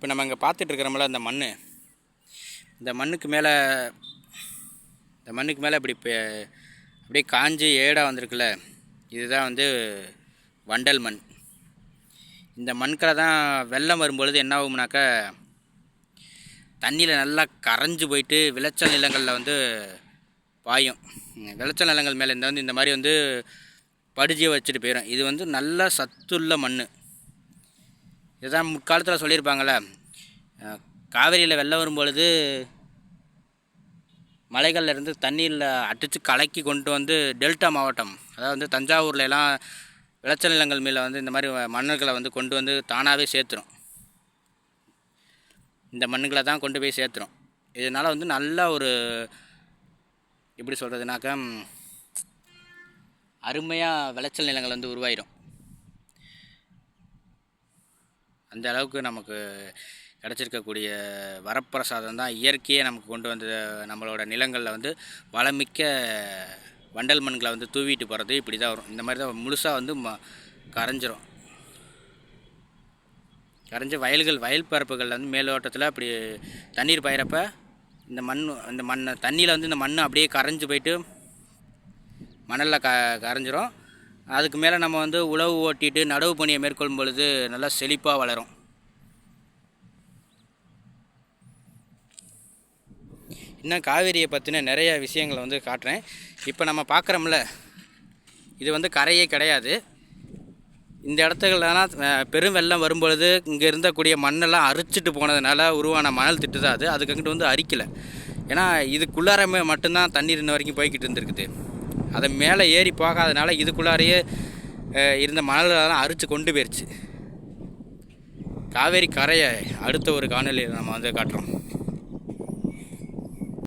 இப்போ நம்ம இங்கே பார்த்துட்ருக்கிறோம்ல அந்த மண் இந்த மண்ணுக்கு மேலே இந்த மண்ணுக்கு மேலே இப்படி இப்போ அப்படியே காஞ்சி ஏடாக வந்திருக்குல்ல. இதுதான் வந்து வண்டல் மண். இந்த மண்களை தான் வெள்ளம் வரும்பொழுது என்ன ஆகும்னாக்கா தண்ணியில் நல்லா கரைஞ்சு போயிட்டு விளைச்சல் நிலங்களில் வந்து பாயும். விளைச்சல் நிலங்கள் மேலே இந்த வந்து இந்த மாதிரி வந்து படுஜியை வச்சுட்டு போயிடும் இது வந்து நல்லா சத்துள்ள மண் இதுதான் முற்காலத்தில் சொல்லியிருப்பாங்கள்ல காவிரியில் வெள்ளம் வரும்பொழுது மலைகள்ல இருந்து தண்ணீரில் அடித்து கலக்கி கொண்டு வந்து டெல்டா மாவட்டம் அதாவது வந்து தஞ்சாவூரில் எல்லாம் விளைச்சல் நிலங்கள் மேலே வந்து இந்த மாதிரி மண்ணுகளை வந்து கொண்டு வந்து தானாகவே சேர்த்துரும். இந்த மண்ணுகளை தான் கொண்டு போய் சேர்த்துரும். இதனால் வந்து நல்ல ஒரு எப்படி சொல்கிறதுனாக்கா அருமையாக விளைச்சல் நிலங்கள் வந்து உருவாயிடும் அந்த அளவுக்கு நமக்கு கிடச்சிருக்கக்கூடிய வரப்பிரசாதம் தான் இயற்கையே நமக்கு கொண்டு வந்து நம்மளோட நிலங்களில் வந்து வளமிக்க வண்டல் மண்களை வந்து தூவிட்டு போகிறது இப்படி தான் வரும். இந்த மாதிரி தான் முழுசாக வந்து ம கரைஞ்சிரும். கரைஞ்ச வயல்கள் வயல் பரப்புகளில் வந்து மேலோட்டத்தில் அப்படி தண்ணீர் பயிரப்ப இந்த மண் இந்த மண்ணை தண்ணியில் வந்து இந்த மண் அப்படியே கரைஞ்சு போயிட்டு மணலில் க கரைஞ்சிரும். அதுக்கு மேலே நம்ம வந்து உழவு ஓட்டிட்டு நடவு பணியை மேற்கொள்ளும் பொழுது நல்லா செழிப்பாக வளரும். இன்னும் காவேரியை பற்றின நிறைய விஷயங்களை வந்து காட்டுறேன். இப்போ நம்ம பார்க்குறோம்ல இது வந்து கரையே கிடையாது. இந்த இடத்துலலாம் பெரும் வெள்ளம் வரும்பொழுது இங்கே இருந்தக்கூடிய மண்ணெல்லாம் அரிச்சிட்டு போனதுனால உருவான மணல் திட்டு தான் அது அதுக்கிட்ட வந்து அரிக்கலை. ஏன்னா இதுக்குள்ளாரமே மட்டும்தான் தண்ணீர் இன்ன வரைக்கும் போய்கிட்டு இருந்திருக்குது. அதை மேலே ஏறி போகாதனால இதுக்குள்ளாரையே இருந்த மணலெல்லாம் அரித்து கொண்டு போயிடுச்சு காவேரி கரையை அடுத்த ஒரு காணொலியில் நம்ம வந்து காட்டுறோம்.